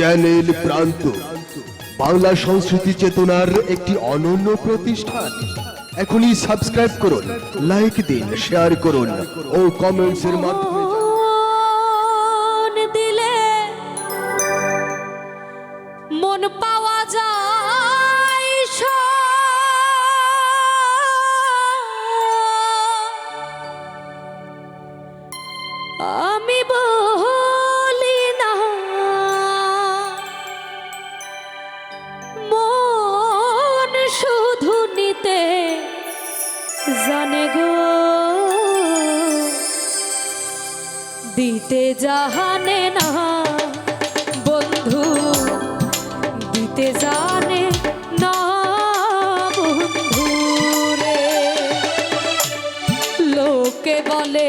Channel প্রান্ত। বাংলা সংস্কৃতি চেতনার একটি অনন্য প্রতিষ্ঠান। এখনই সাবস্ক্রাইব করুন লাইক দিন শেয়ার করুন ও কমেন্টসের মাধ্যমে দিলে মন পাওয়া যায় জানে গো দিতে জাহানে না বন্ধু দিতে জানে না বন্ধু রে। লোকে বলে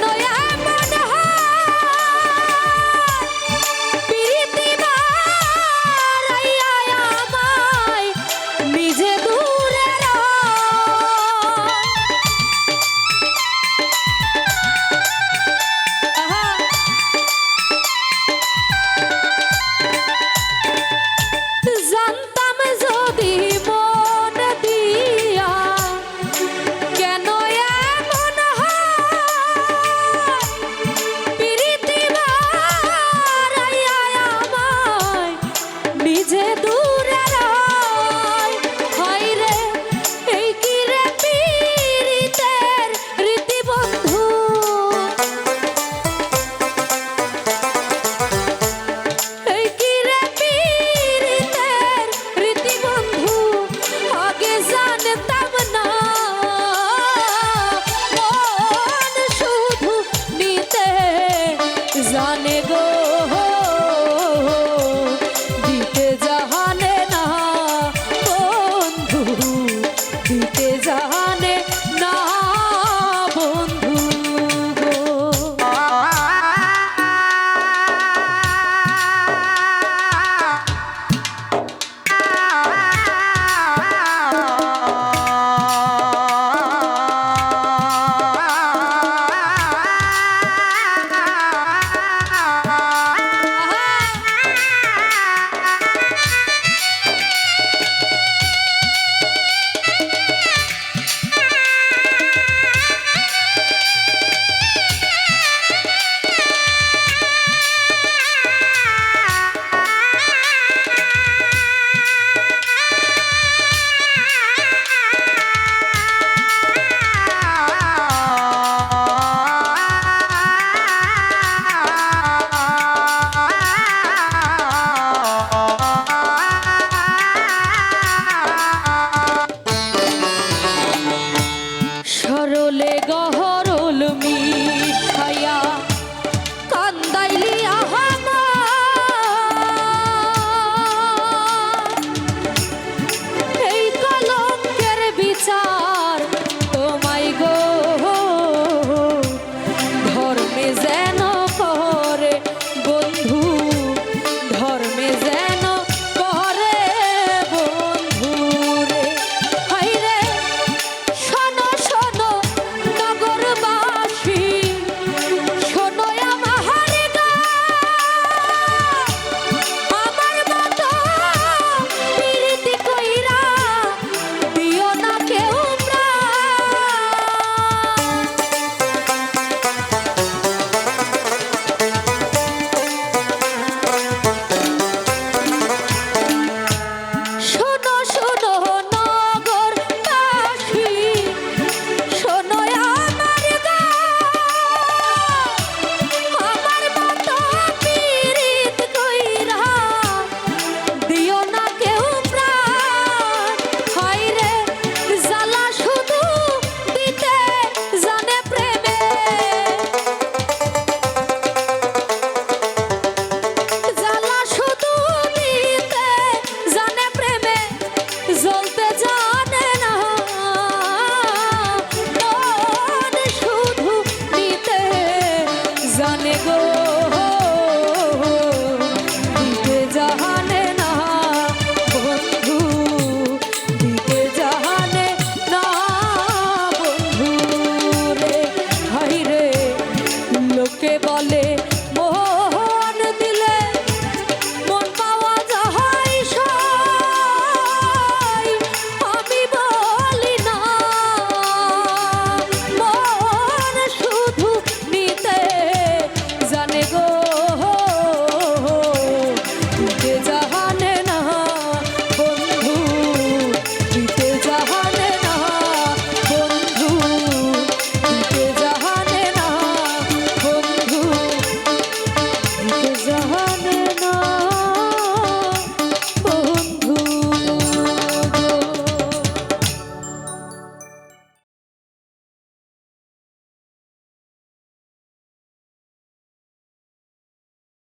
noite.